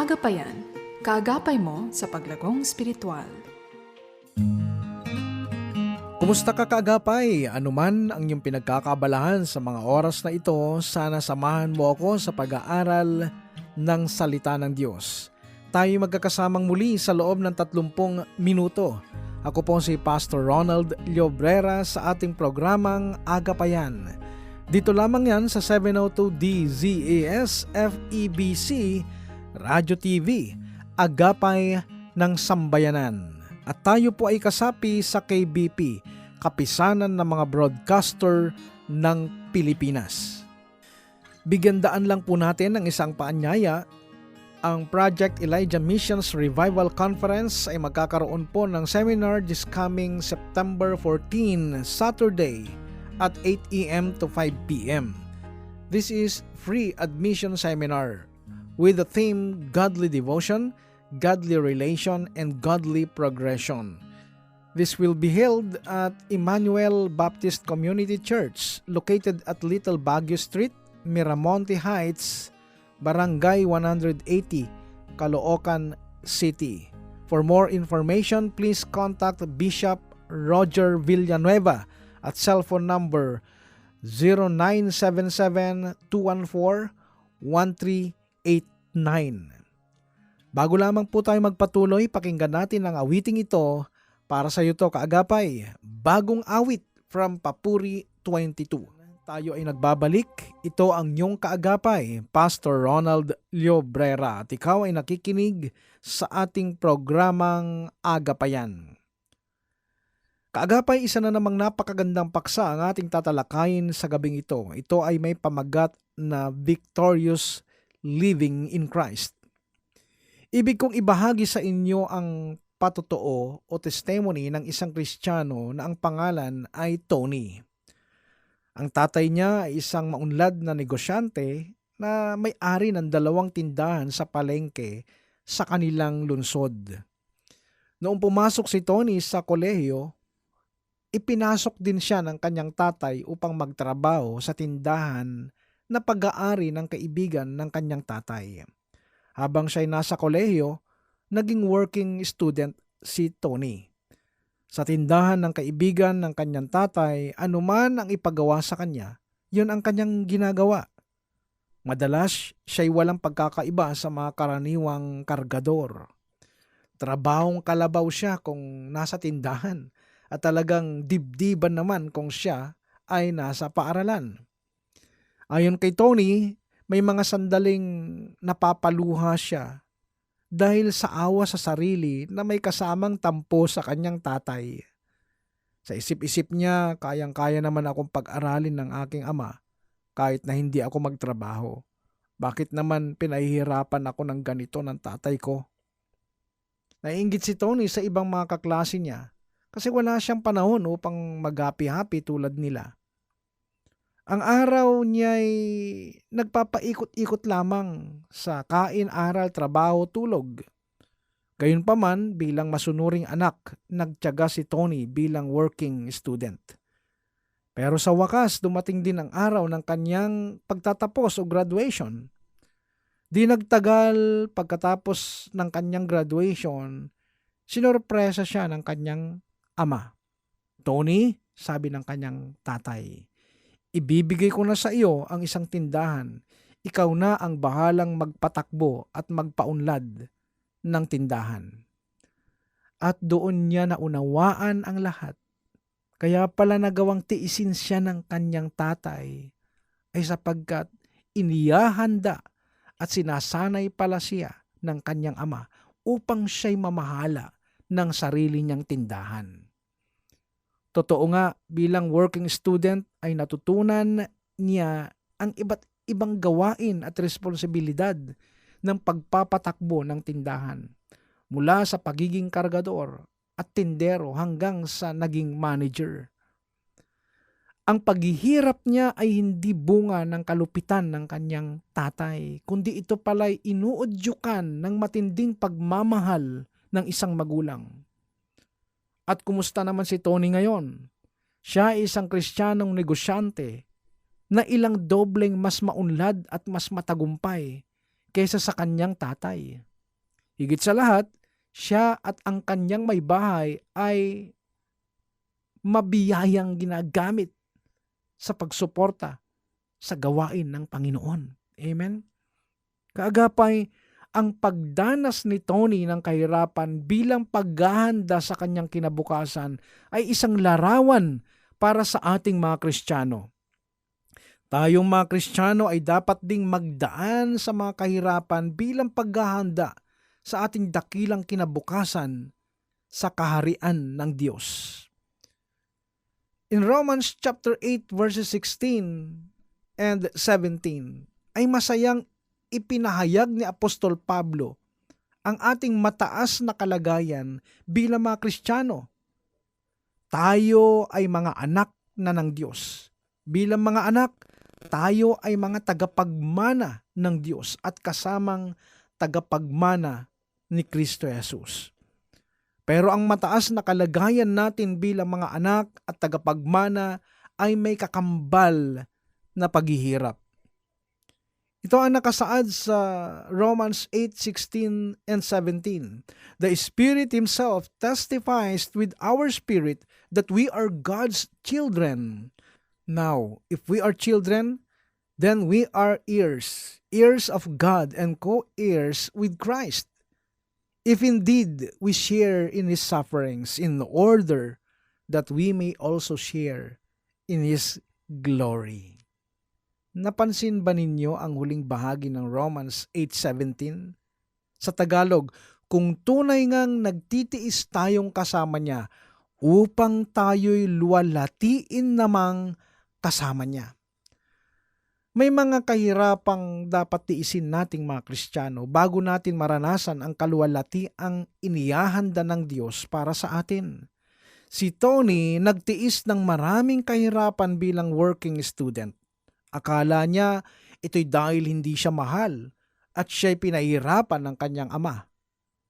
Agapayan, kaagapay mo sa paglagong spiritual. Kumusta ka kaagapay? Ano man ang iyong pinagkakabalahan sa mga oras na ito, sana samahan mo ako sa pag-aaral ng salita ng Diyos. Tayo magkakasamang muli sa loob ng 30 minuto. Ako po si Pastor Ronald Llobrera sa ating programang Agapayan. Dito lamang yan sa 702 DZAS FEBC Radio TV, Agapay ng Sambayanan. At tayo po ay kasapi sa KBP, Kapisanan ng mga Broadcaster ng Pilipinas. Bigyan daan lang po natin ng isang paanyaya. Ang Project Elijah Missions Revival Conference ay magkakaroon po ng seminar this coming September 14, Saturday at 8 a.m. to 5 p.m. This is free admission seminar with the theme Godly Devotion, Godly Relation, and Godly Progression. This will be held at Emmanuel Baptist Community Church located at Little Baguio Street, Miramonte Heights, Barangay 180, Caloocan City. For more information, please contact Bishop Roger Villanueva at cell phone number 0977-214-1389. Bago lamang po tayo magpatuloy, pakinggan natin ang awiting ito para sa iyo to kaagapay. Bagong awit from Papuri 22. Tayo ay nagbabalik. Ito ang inyong kaagapay, Pastor Ronald Llobrera. At ikaw ay nakikinig sa ating programang Agapayan. Kaagapay, isa na namang napakagandang paksa ang ating tatalakayin sa gabing ito. Ito ay may pamagat na Victorious Living in Christ. Ibig kong ibahagi sa inyo ang patotoo o testimony ng isang Kristiyano na ang pangalan ay Tony. Ang tatay niya ay isang maunlad na negosyante na may-ari ng dalawang tindahan sa palengke sa kanilang lunsod. Noong pumasok si Tony sa kolehiyo, ipinasok din siya ng kanyang tatay upang magtrabaho sa tindahan na pag-aari ng kaibigan ng kanyang tatay. Habang siya'y nasa kolehiyo, naging working student si Tony. Sa tindahan ng kaibigan ng kanyang tatay, anuman ang ipagawa sa kanya, yun ang kanyang ginagawa. Madalas, siya'y walang pagkakaiba sa mga karaniwang kargador. Trabahong kalabaw siya kung nasa tindahan at talagang dibdiban naman kung siya ay nasa paaralan. Ayon kay Tony, may mga sandaling napapaluha siya dahil sa awa sa sarili na may kasamang tampo sa kanyang tatay. Sa isip-isip niya, kayang-kaya naman akong pag-aralin ng aking ama kahit na hindi ako magtrabaho. Bakit naman pinahihirapan ako ng ganito ng tatay ko? Naiingit si Tony sa ibang mga kaklase niya kasi wala siyang panahon upang mag-happy-happy tulad nila. Ang araw niya ay nagpapaikot-ikot lamang sa kain, aral, trabaho, tulog. Gayunpaman, bilang masunuring anak, nagtyaga si Tony bilang working student. Pero sa wakas, dumating din ang araw ng kanyang pagtatapos o graduation. Di nagtagal pagkatapos ng kanyang graduation, sinorpresa siya ng kanyang ama. Tony, sabi ng kanyang tatay, ibibigay ko na sa iyo ang isang tindahan. Ikaw na ang bahalang magpatakbo at magpaunlad ng tindahan. At doon niya naunawaan ang lahat. Kaya pala nagawang tiisin siya ng kanyang tatay ay sapagkat iniyahanda at sinasanay pala siya ng kanyang ama upang siya'y mamahala ng sarili niyang tindahan. Totoo nga, bilang working student ay natutunan niya ang iba't ibang gawain at responsibilidad ng pagpapatakbo ng tindahan mula sa pagiging kargador at tindero hanggang sa naging manager. Ang paghihirap niya ay hindi bunga ng kalupitan ng kanyang tatay, kundi ito pala'y inuudyukan ng matinding pagmamahal ng isang magulang. At kumusta naman si Tony ngayon? Siya ay isang kristyanong negosyante na ilang dobleng mas maunlad at mas matagumpay kaysa sa kanyang tatay. Higit sa lahat, siya at ang kanyang may bahay ay mabiyayang ginagamit sa pagsuporta sa gawain ng Panginoon. Amen? Kaagapay, ang pagdanas ni Tony ng kahirapan bilang paghahanda sa kanyang kinabukasan ay isang larawan para sa ating mga Kristiyano. Tayong mga Kristiyano ay dapat ding magdaan sa mga kahirapan bilang paghahanda sa ating dakilang kinabukasan sa kaharian ng Diyos. In Romans chapter 8 verses 16 and 17 ay masayang ipinahayag ni Apostol Pablo ang ating mataas na kalagayan bilang mga Kristiyano. Tayo ay mga anak na ng Diyos. Bilang mga anak, tayo ay mga tagapagmana ng Diyos at kasamang tagapagmana ni Kristo Jesus. Pero ang mataas na kalagayan natin bilang mga anak at tagapagmana ay may kakambal na paghihirap. Ito ang nakasaad sa Romans 8:16 and 17. The Spirit himself testifies with our spirit that we are God's children. Now, if we are children, then we are heirs, heirs of God and co-heirs with Christ. If indeed we share in his sufferings in order that we may also share in his glory. Napansin ba ninyo ang huling bahagi ng Romans 8.17? Sa Tagalog, kung tunay ngang nagtitiis tayong kasama niya upang tayo'y luwalatiin namang kasama niya. May mga kahirapang dapat tiisin nating mga Kristiyano bago natin maranasan ang kaluwalati ang inihahanda ng Diyos para sa atin. Si Tony nagtiis ng maraming kahirapan bilang working student. Akala niya ito'y dahil hindi siya mahal at siya'y pinahirapan ng kanyang ama.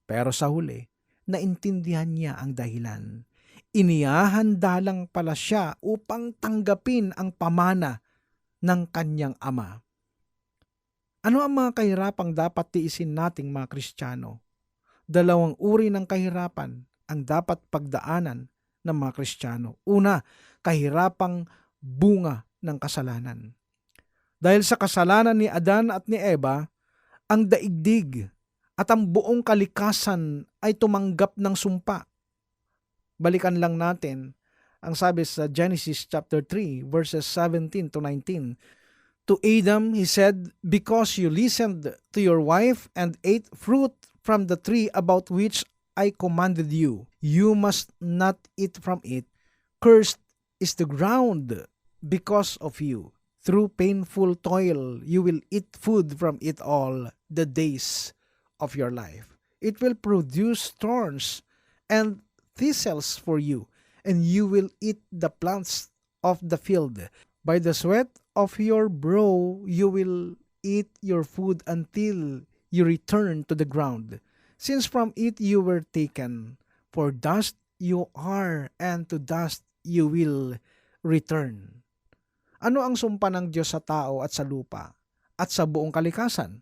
Pero sa huli, naintindihan niya ang dahilan. Inihahanda lang pala siya upang tanggapin ang pamana ng kanyang ama. Ano ang mga kahirapang dapat tiisin nating mga Kristiyano? Dalawang uri ng kahirapan ang dapat pagdaanan ng mga Kristiyano. Una, kahirapang bunga ng kasalanan. Dahil sa kasalanan ni Adan at ni Eva, ang daigdig at ang buong kalikasan ay tumanggap ng sumpa. Balikan lang natin ang sabi sa Genesis chapter 3 verses 17 to 19. To Adam he said, Because you listened to your wife and ate fruit from the tree about which I commanded you, you must not eat from it. Cursed is the ground because of you. Through painful toil, you will eat food from it all the days of your life. It will produce thorns and thistles for you, and you will eat the plants of the field. By the sweat of your brow, you will eat your food until you return to the ground, since from it you were taken. For dust you are, and to dust you will return. Ano ang sumpa ng Diyos sa tao at sa lupa at sa buong kalikasan?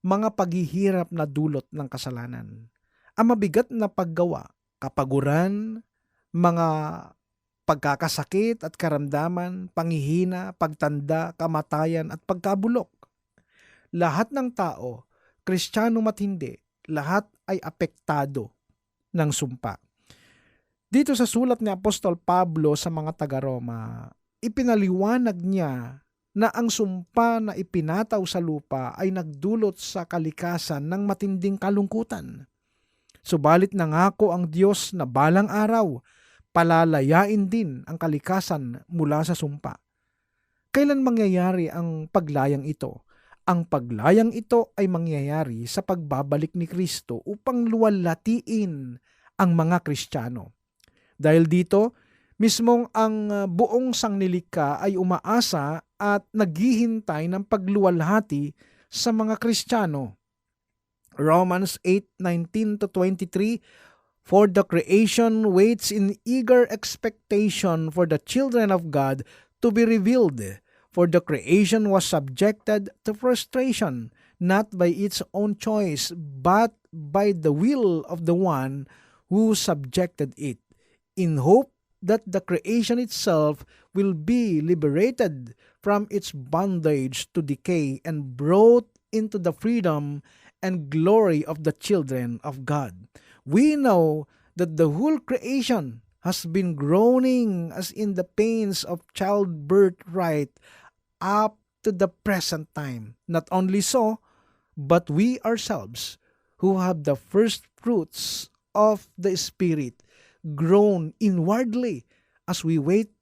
Mga paghihirap na dulot ng kasalanan. Ang mabigat na paggawa, kapaguran, mga pagkakasakit at karamdaman, panghihina, pagtanda, kamatayan at pagkabulok. Lahat ng tao, kristyano mat hindi, lahat ay apektado ng sumpa. Dito sa sulat ni Apostol Pablo sa mga taga-Roma, ipinaliwanag niya na ang sumpa na ipinataw sa lupa ay nagdulot sa kalikasan ng matinding kalungkutan. Subalit nangako ang Diyos na balang araw, palalayain din ang kalikasan mula sa sumpa. Kailan mangyayari ang paglayang ito? Ang paglayang ito ay mangyayari sa pagbabalik ni Kristo upang luwalatiin ang mga Kristiyano. Dahil dito, Mismong ang uh, buong sanglilika ay umaasa at naghihintay ng pagluwalhati sa mga Kristiyano. Romans 8:19 to 23 For the creation waits in eager expectation for the children of God to be revealed. For the creation was subjected to frustration, not by its own choice, but by the will of the one who subjected it, in hope that the creation itself will be liberated from its bondage to decay and brought into the freedom and glory of the children of God. We know that the whole creation has been groaning as in the pains of childbirth right up to the present time. Not only so, but we ourselves who have the first fruits of the Spirit groan inwardly as we wait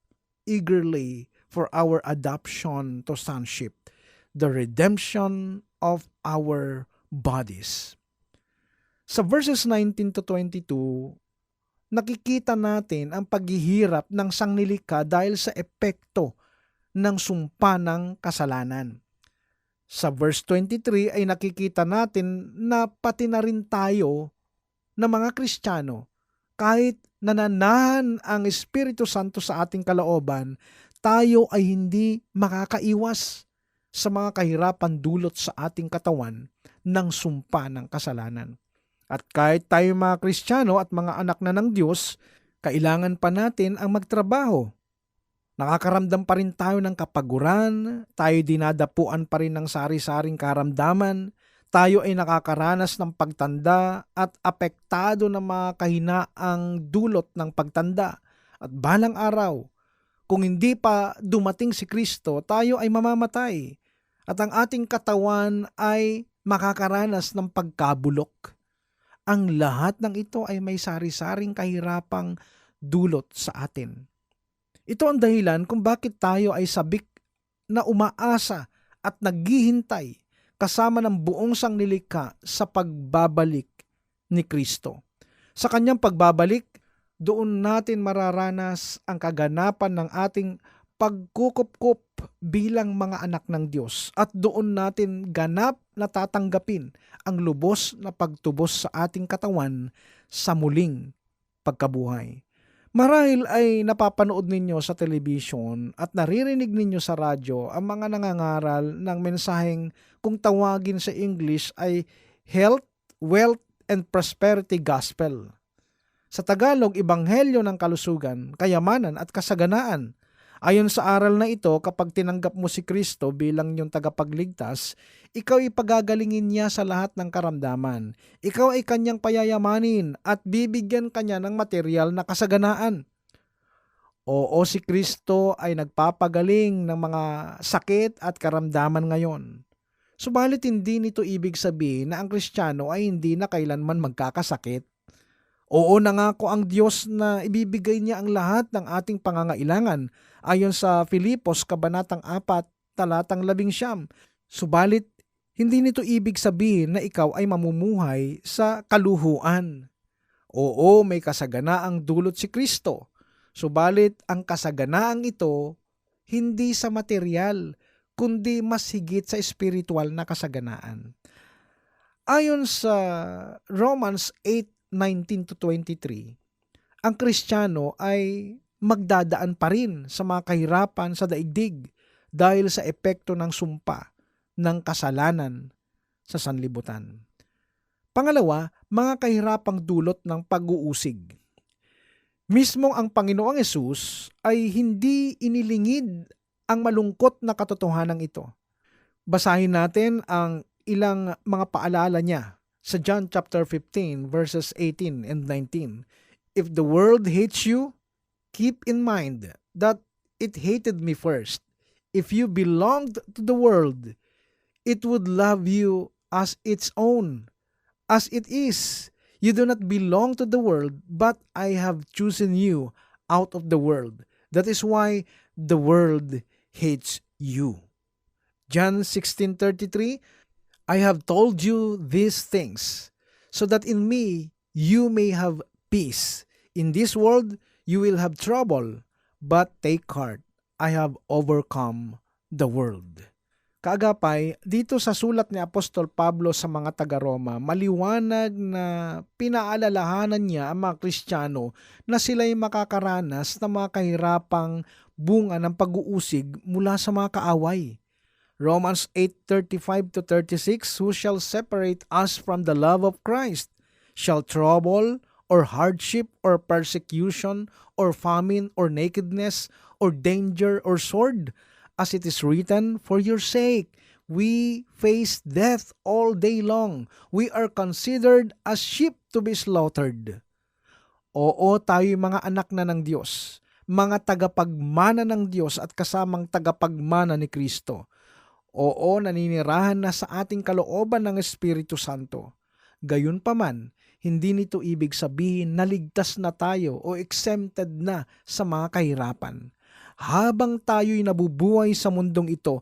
eagerly for our adoption to sonship, the redemption of our bodies. Sa verses 19 to 22, nakikita natin ang paghihirap ng sanglilika dahil sa epekto ng sumpa ng kasalanan. Sa verse 23 ay nakikita natin na pati na rin tayo na mga Kristiyano, kahit nananahan ang Espiritu Santo sa ating kalooban, tayo ay hindi makakaiwas sa mga kahirapan dulot sa ating katawan ng sumpa ng kasalanan. At kahit tayo mga Kristiyano at mga anak na ng Diyos, kailangan pa natin ang magtrabaho. Nakakaramdam pa rin tayo ng kapaguran, tayo dinadapuan pa rin ng sari-saring karamdaman, tayo ay nakakaranas ng pagtanda at apektado ng mga kahinaang dulot ng pagtanda. At balang araw, kung hindi pa dumating si Kristo, tayo ay mamamatay at ang ating katawan ay makakaranas ng pagkabulok. Ang lahat ng ito ay may sari-saring kahirapang dulot sa atin. Ito ang dahilan kung bakit tayo ay sabik na umaasa at naghihintay kasama ng buong sanglilika sa pagbabalik ni Kristo. Sa kanyang pagbabalik, doon natin mararanas ang kaganapan ng ating pagkukup-kup bilang mga anak ng Diyos at doon natin ganap na tatanggapin ang lubos na pagtubos sa ating katawan sa muling pagkabuhay. Marahil ay napapanood ninyo sa television at naririnig ninyo sa radyo ang mga nangangaral ng mensaheng kung tawagin sa English ay Health, Wealth, and Prosperity Gospel. Sa Tagalog, Ibanghelyo ng Kalusugan, Kayamanan at Kasaganaan. Ayon sa aral na ito, kapag tinanggap mo si Kristo bilang iyong tagapagligtas, ikaw ipagagalingin niya sa lahat ng karamdaman. Ikaw ay kanyang payayamanin at bibigyan kanya ng material na kasaganaan. Oo, si Kristo ay nagpapagaling ng mga sakit at karamdaman ngayon. Subalit hindi nito ibig sabihin na ang Kristiyano ay hindi na kailanman magkakasakit. Oo nangako ang Diyos na ibibigay niya ang lahat ng ating pangangailangan ayon sa Filipos Kabanatang 4, talatang 11. Subalit, hindi nito ibig sabihin na ikaw ay mamumuhay sa kaluhuan. Oo, may kasaganaang dulot si Kristo. Subalit, ang kasaganaang ito hindi sa material, kundi mas higit sa espiritual na kasaganaan. Ayon sa Romans 8:19 to 23, ang Kristiyano ay magdadaan pa rin sa mga kahirapan sa daigdig dahil sa epekto ng sumpa ng kasalanan sa sanlibutan. Pangalawa, mga kahirapang dulot ng pag-uusig. Mismong ang Panginoong Yesus ay hindi inilingid ang malungkot na katotohanan ito. Basahin natin ang ilang mga paalala niya sa John chapter 15 verses 18 and 19. If the world hates you, keep in mind that it hated me first. If you belonged to the world, it would love you as its own. As it is, you do not belong to the world, but I have chosen you out of the world. That is why the world hates you. John 16:33 I have told you these things so that in me you may have peace. In this world you will have trouble, but take heart. I have overcome the world. Kaagapay, dito sa sulat ni Apostol Pablo sa mga taga-Roma, maliwanag na pinaalalahanan niya ang mga Kristiyano na sila'y makakaranas ng mga kahirapang bunga ng pag-uusig mula sa mga kaaway. Romans 8:35 to 36 Who shall separate us from the love of Christ? Shall trouble or hardship or persecution or famine or nakedness or danger or sword? As it is written, for your sake we face death all day long. We are considered as sheep to be slaughtered. Oo, tayo mga anak na ng Diyos, mga tagapagmana ng Diyos at kasamang tagapagmana ni Kristo. Oo, naninirahan na sa ating kalooban ng Espiritu Santo. Gayunpaman, hindi nito ibig sabihin na ligtas na tayo o exempted na sa mga kahirapan. Habang tayo'y nabubuhay sa mundong ito,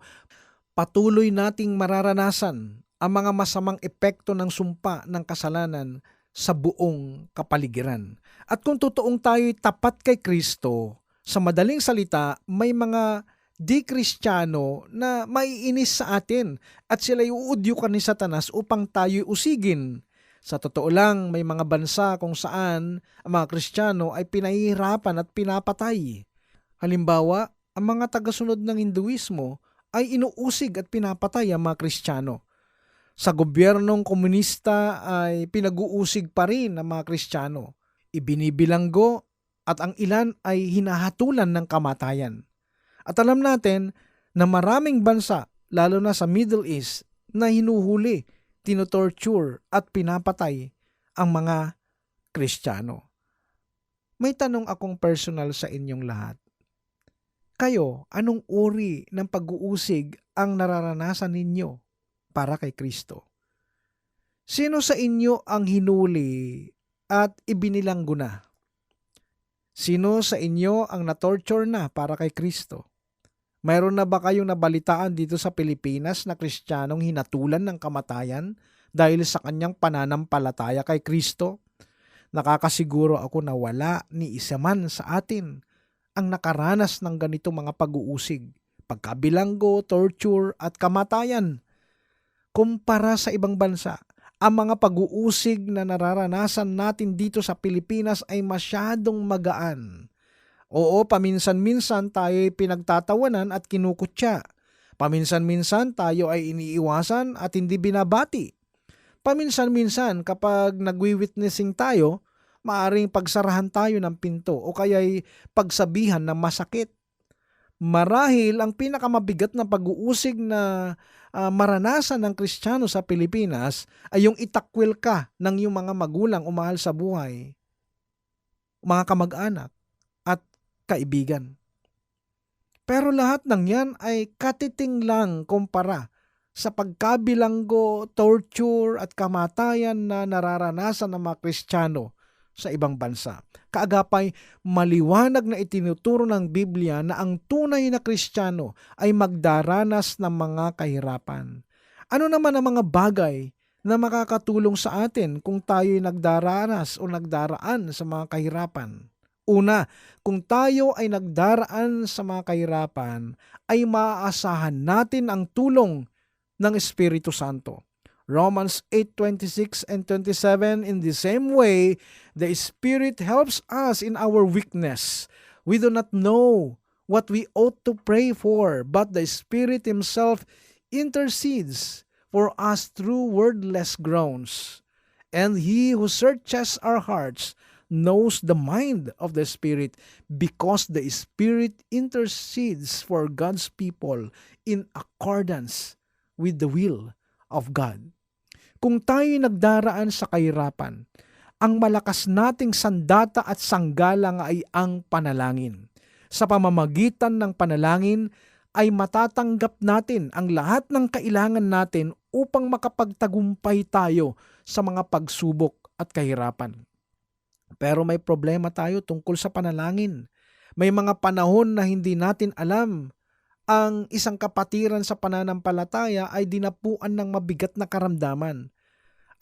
patuloy nating mararanasan ang mga masamang epekto ng sumpa ng kasalanan sa buong kapaligiran. At kung totoong tayo'y tapat kay Kristo, sa madaling salita, may mga di kristyano na maiinis sa atin at sila'y uudyukan ni Satanas upang tayo'y usigin. Sa totoo lang, may mga bansa kung saan ang mga kristyano ay pinahihirapan at pinapatay. Halimbawa, ang mga tagasunod ng Hinduismo ay inuusig at pinapatay ang mga kristyano. Sa gobyernong komunista ay pinag-uusig pa rin ang mga kristyano. Ibinibilanggo at ang ilan ay hinahatulan ng kamatayan. At alam natin na maraming bansa, lalo na sa Middle East, na hinuhuli, tinotorture at pinapatay ang mga Kristiyano. May tanong akong personal sa inyong lahat. Kayo, anong uri ng pag-uusig ang nararanasan ninyo para kay Kristo? Sino sa inyo ang hinuli at ibinilanggo na? Sino sa inyo ang na-torture na para kay Kristo? Mayroon na ba kayong nabalitaan dito sa Pilipinas na Kristiyanong hinatulan ng kamatayan dahil sa kanyang pananampalataya kay Kristo? Nakakasiguro ako na wala ni isa man sa atin ang nakaranas ng ganito mga pag-uusig, pagkabilanggo, torture at kamatayan. Kumpara sa ibang bansa, ang mga pag-uusig na nararanasan natin dito sa Pilipinas ay masyadong magaan. Oo, paminsan-minsan tayo ay pinagtatawanan at kinukutya. Paminsan-minsan tayo ay iniiwasan at hindi binabati. Paminsan-minsan kapag nagwi-witnessing tayo, maaring pagsarahan tayo ng pinto o kaya'y pagsabihan ng masakit. Marahil ang pinakamabigat na pag-uusig na uh, maranasan ng Kristiyano sa Pilipinas ay yung itakwil ka ng iyong mga magulang o mahal sa buhay, mga kamag-anak kaibigan. Pero lahat ng yan ay katiting lang kumpara sa pagkabilanggo, torture at kamatayan na nararanasan ng mga Kristiyano sa ibang bansa. Kaagapay, maliwanag na itinuturo ng Biblia na ang tunay na Kristiyano ay magdaranas ng mga kahirapan. Ano naman ang mga bagay na makakatulong sa atin kung tayo'y nagdaranas o nagdaraan sa mga kahirapan? Una, kung tayo ay nagdaraan sa mga kahirapan, ay maaasahan natin ang tulong ng Espiritu Santo. Romans 8:26 and 27 in the same way the spirit helps us in our weakness we do not know what we ought to pray for but the spirit himself intercedes for us through wordless groans and he who searches our hearts knows the mind of the spirit because the spirit intercedes for God's people in accordance with the will of God kung tayo nagdaraan sa kahirapan, ang malakas nating sandata at sanggala ay ang panalangin. Sa pamamagitan ng panalangin ay matatanggap natin ang lahat ng kailangan natin upang makapagtagumpay tayo sa mga pagsubok at kahirapan. Pero may problema tayo tungkol sa panalangin. May mga panahon na hindi natin alam ang isang kapatiran sa pananampalataya ay dinapuan ng mabigat na karamdaman.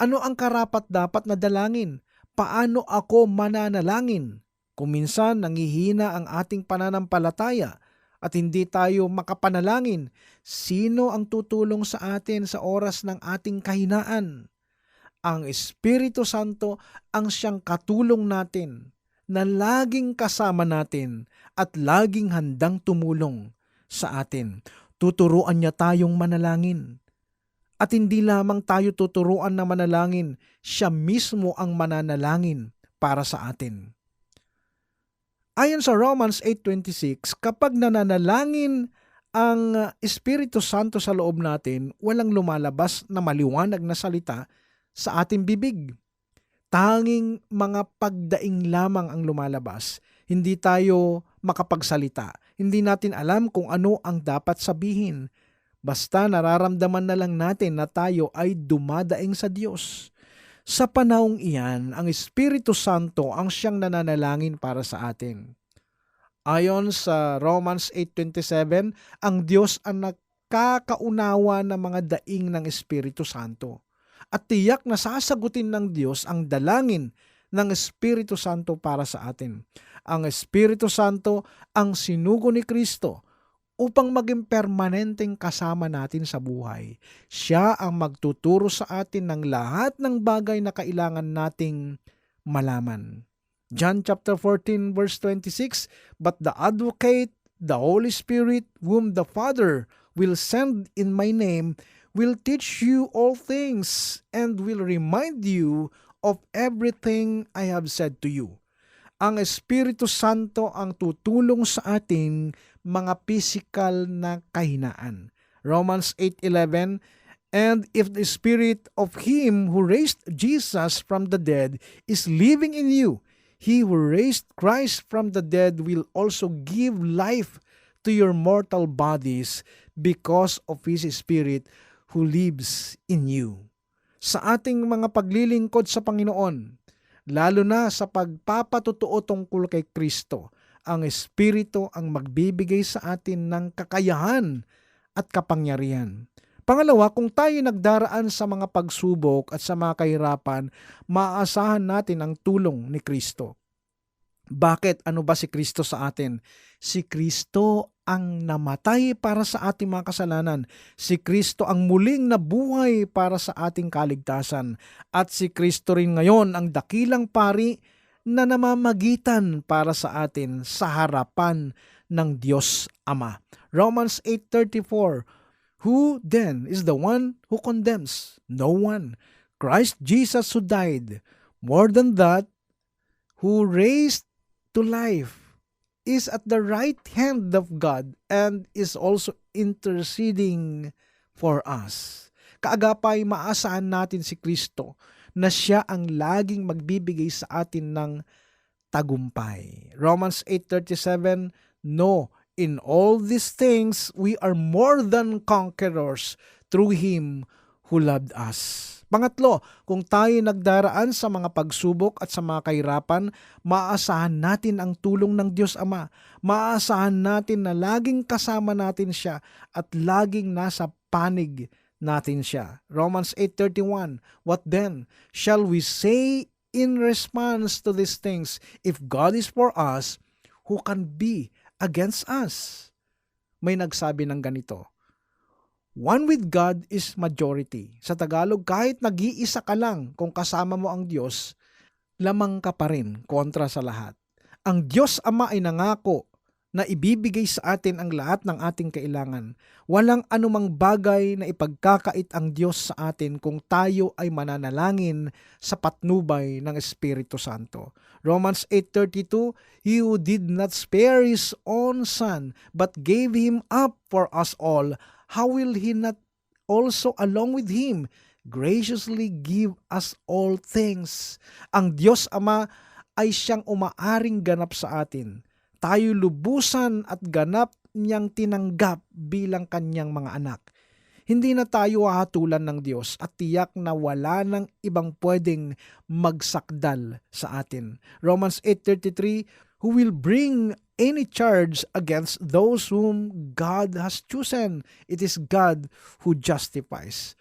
Ano ang karapat dapat na dalangin? Paano ako mananalangin? Kung minsan nangihina ang ating pananampalataya at hindi tayo makapanalangin, sino ang tutulong sa atin sa oras ng ating kahinaan? Ang Espiritu Santo ang siyang katulong natin na laging kasama natin at laging handang tumulong sa atin. Tuturuan niya tayong manalangin. At hindi lamang tayo tuturuan na manalangin, siya mismo ang mananalangin para sa atin. Ayon sa Romans 8.26, kapag nananalangin ang Espiritu Santo sa loob natin, walang lumalabas na maliwanag na salita sa ating bibig. Tanging mga pagdaing lamang ang lumalabas. Hindi tayo makapagsalita. Hindi natin alam kung ano ang dapat sabihin. Basta nararamdaman na lang natin na tayo ay dumadaing sa Diyos. Sa panahong iyan, ang Espiritu Santo ang siyang nananalangin para sa atin. Ayon sa Romans 8.27, ang Diyos ang nakakaunawa ng mga daing ng Espiritu Santo. At tiyak na sasagutin ng Diyos ang dalangin ng Espiritu Santo para sa atin. Ang Espiritu Santo ang sinugo ni Kristo upang maging permanenteng kasama natin sa buhay. Siya ang magtuturo sa atin ng lahat ng bagay na kailangan nating malaman. John chapter 14 verse 26, But the advocate, the Holy Spirit, whom the Father will send in my name, will teach you all things and will remind you of everything I have said to you. Ang Espiritu Santo ang tutulong sa atin mga physical na kahinaan. Romans 8:11 And if the spirit of him who raised Jesus from the dead is living in you, he who raised Christ from the dead will also give life to your mortal bodies because of his spirit who lives in you. Sa ating mga paglilingkod sa Panginoon, lalo na sa pagpapatutuo tungkol kay Kristo, ang Espiritu ang magbibigay sa atin ng kakayahan at kapangyarihan. Pangalawa, kung tayo nagdaraan sa mga pagsubok at sa mga kahirapan, maaasahan natin ang tulong ni Kristo. Bakit? Ano ba si Kristo sa atin? Si Kristo ang namatay para sa ating mga kasalanan. Si Kristo ang muling nabuhay para sa ating kaligtasan. At si Kristo rin ngayon ang dakilang pari na namamagitan para sa atin sa harapan ng Diyos Ama. Romans 8.34 Who then is the one who condemns? No one. Christ Jesus who died. More than that, who raised to life is at the right hand of God and is also interceding for us. Kaagapay maasahan natin si Kristo na siya ang laging magbibigay sa atin ng tagumpay. Romans 8.37, No, in all these things we are more than conquerors through Him who loved us. Pangatlo, kung tayo nagdaraan sa mga pagsubok at sa mga kahirapan, maaasahan natin ang tulong ng Diyos Ama. Maaasahan natin na laging kasama natin siya at laging nasa panig natin siya. Romans 8.31 What then? Shall we say in response to these things, If God is for us, who can be against us? May nagsabi ng ganito, One with God is majority. Sa Tagalog, kahit nag-iisa ka lang kung kasama mo ang Diyos, lamang ka pa rin kontra sa lahat. Ang Diyos Ama ay nangako na ibibigay sa atin ang lahat ng ating kailangan. Walang anumang bagay na ipagkakait ang Diyos sa atin kung tayo ay mananalangin sa patnubay ng Espiritu Santo. Romans 8.32, He who did not spare His own Son, but gave Him up for us all, how will He not also along with Him graciously give us all things? Ang Diyos Ama ay siyang umaaring ganap sa atin tayo lubusan at ganap niyang tinanggap bilang kanyang mga anak. Hindi na tayo hahatulan ng Diyos at tiyak na wala nang ibang pwedeng magsakdal sa atin. Romans 8.33, Who will bring any charge against those whom God has chosen? It is God who justifies.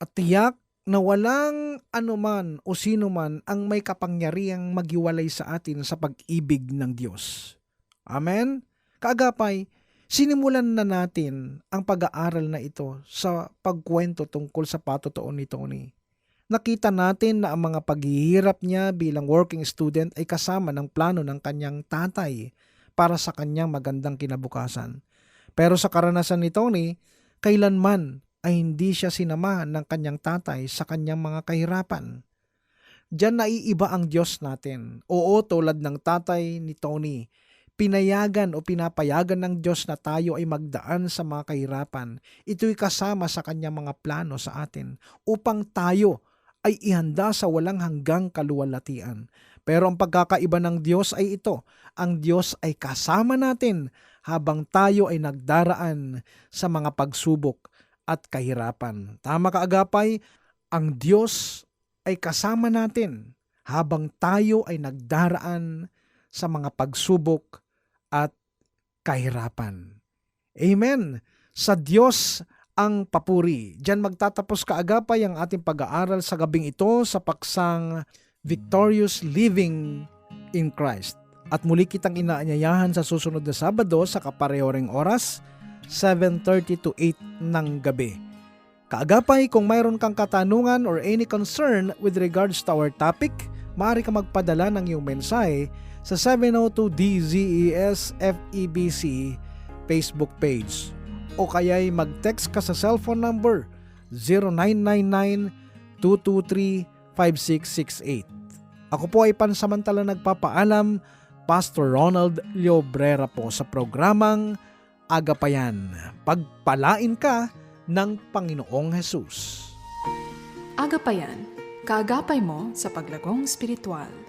At tiyak na walang anuman o sino man ang may kapangyarihang magiwalay sa atin sa pag-ibig ng Diyos. Amen? Kaagapay, sinimulan na natin ang pag-aaral na ito sa pagkwento tungkol sa patotoo ni Tony. Nakita natin na ang mga paghihirap niya bilang working student ay kasama ng plano ng kanyang tatay para sa kanyang magandang kinabukasan. Pero sa karanasan ni Tony, kailanman ay hindi siya sinamahan ng kanyang tatay sa kanyang mga kahirapan. Diyan naiiba ang Diyos natin. Oo, tulad ng tatay ni Tony, pinayagan o pinapayagan ng Diyos na tayo ay magdaan sa mga kahirapan. Ito'y kasama sa kanyang mga plano sa atin upang tayo ay ihanda sa walang hanggang kaluwalhatian. Pero ang pagkakaiba ng Diyos ay ito. Ang Diyos ay kasama natin habang tayo ay nagdaraan sa mga pagsubok at kahirapan. Tama ka agapay, ang Diyos ay kasama natin habang tayo ay nagdaraan sa mga pagsubok at kahirapan. Amen. Sa Diyos ang papuri. Diyan magtatapos kaagapay ang ating pag-aaral sa gabing ito sa paksang Victorious Living in Christ. At muli kitang inaanyayahan sa susunod na Sabado sa kapareho ring oras, 7.30 to 8 ng gabi. Kaagapay, kung mayroon kang katanungan or any concern with regards to our topic, maaari ka magpadala ng iyong mensahe sa 702 DZES FEBC Facebook page o kaya'y mag-text ka sa cellphone number 0999-223-5668. Ako po ay pansamantala nagpapaalam, Pastor Ronald Llobrera po sa programang Agapayan. Pagpalain ka ng Panginoong Hesus. Agapayan, kaagapay mo sa paglagong spiritual.